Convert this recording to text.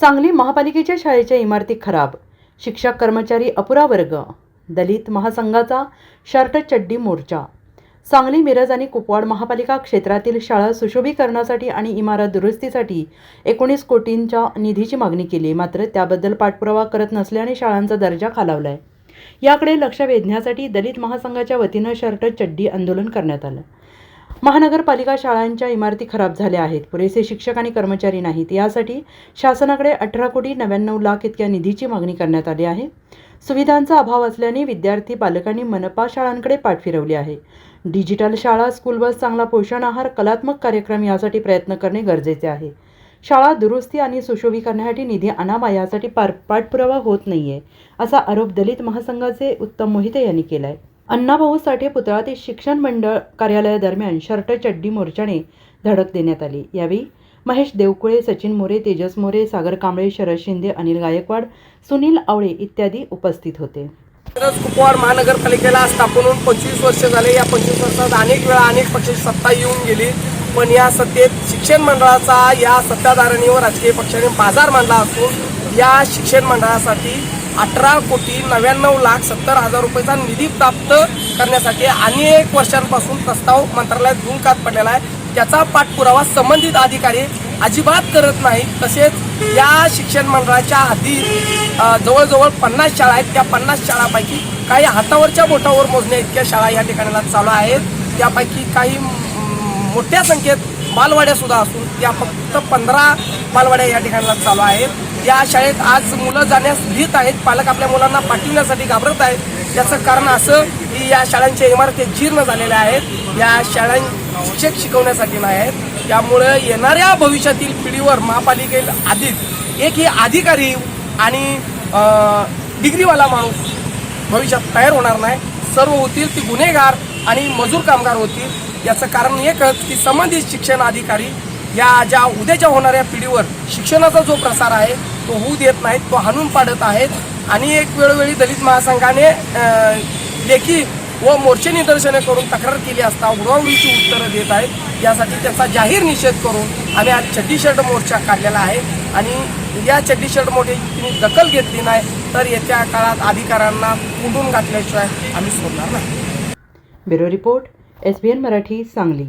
सांगली महापालिकेच्या शाळेच्या इमारती खराब. शिक्षक कर्मचारी अपुरा वर्ग. दलित महासंघाचा शर्ट चड्डी मोर्चा. सांगली मिरज आणि कुपवाड महापालिका क्षेत्रातील शाळा सुशोभीकरणासाठी आणि इमारत दुरुस्तीसाठी एकोणीस कोटींच्या निधीची मागणी केली. मात्र त्याबद्दल पाठपुरावा करत नसल्याने शाळांचा दर्जा खालावलाय. याकडे लक्ष वेधण्यासाठी दलित महासंघाच्या वतीनं शर्ट चड्डी आंदोलन करण्यात आलं. महानगरपालिका शाळांच्या इमारती खराब झाल्या आहेत. पुरेसे शिक्षक आणि कर्मचारी नाहीत. यासाठी शासनाकडे अठरा कोटी नव्याण्णव लाख इतक्या निधीची मागणी करण्यात आली आहे. सुविधांचा अभाव असल्याने विद्यार्थी पालकांनी मनपा शाळांकडे पाठ फिरवली आहे. डिजिटल शाळा स्कूल बस चांगला पोषण आहार कलात्मक कार्यक्रम यासाठी प्रयत्न करणे गरजेचे आहे. शाळा दुरुस्ती आणि सुशोभीकरणासाठी निधी आणावा यासाठी पार पाठपुरावा होत नाही आहे असा आरोप दलित महासंघाचे उत्तम मोहिते यांनी केला आहे अण्णाभाऊ साठे पुतळा ते शिक्षण मंडळ कार्यालयादरम्यान शर्ट चड्डी मोर्चाने धडक देण्यात आली. यावेळी महेश देवकुळे सचिन मोरे तेजस मोरे सागर कांबळे शरद शिंदे अनिल गायकवाड सुनील आवळे इत्यादी उपस्थित होते. मिरज कुपवाड महानगरपालिकेला स्थापन होऊन पंचवीस वर्ष झाले. या पंचवीस वर्षात अनेक वेळा अनेक पक्षाची सत्ता येऊन गेली. पण या सत्तेत शिक्षण मंडळाचा या सत्ताधारणीवर राजकीय पक्षाने बाजार मांडला असून या शिक्षण मंडळासाठी अठरा कोटी नव्याण्णव लाख सत्तर हजार रुपयाचा निधी प्राप्त करण्यासाठी अनेक वर्षांपासून प्रस्ताव मंत्रालयात धुंकात पडलेला आहे. त्याचा पाठपुरावा संबंधित अधिकारी अजिबात करत नाहीत. तसेच या शिक्षण मंडळाच्या हद्दीत जवळजवळ पन्नास शाळा आहेत. त्या पन्नास शाळापैकी काही हातावरच्या बोटावर मोजण्या इतक्या शाळा या ठिकाणाला चालू आहेत. त्यापैकी काही मोठ्या संख्येत बालवाड्यासुद्धा असून त्या फक्त पंधरा बालवाड्या या ठिकाणाला चालू आहेत. या शाळेत आज मुलं जाण्यास भीत आहेत. पालक आपल्या मुलांना पाठविण्यासाठी घाबरत आहेत. याचं कारण असं की या शाळांच्या इमारती जीर्ण झालेल्या आहेत. या शाळां शिक्षक शिकवण्यासाठी नाही आहेत. त्यामुळं येणाऱ्या भविष्यातील पिढीवर महापालिकेला आधीच एक ही अधिकारी आणि डिग्रीवाला माणूस भविष्यात तयार होणार नाही. सर्व होतील ती गुन्हेगार आणि मजूर कामगार होतील. याचं कारण एकच की संबंधित शिक्षण अधिकारी या ज्या उद्याच्या होणाऱ्या पिढीवर शिक्षणाचा जो प्रसार आहे तो होऊ देत नाहीत तो हाणून पाडत आहेत. आणि एक वेळोवेळी दलित महासंघाने लेखी व मोर्चे निदर्शने करून तक्रार केली असता उडवाउडीची उत्तरं देत आहेत. यासाठी त्याचा जाहीर निषेध करून आम्ही आज चड्डी शर्ट मोर्चा काढलेला आहे. आणि या चड्डी शर्ट मोर्चाची दखल घेतली नाही तर येत्या काळात अधिकाऱ्यांना कुंडून घातल्याशिवाय आम्ही सोडणार नाही. Bureau report S B N Marathi Sangli.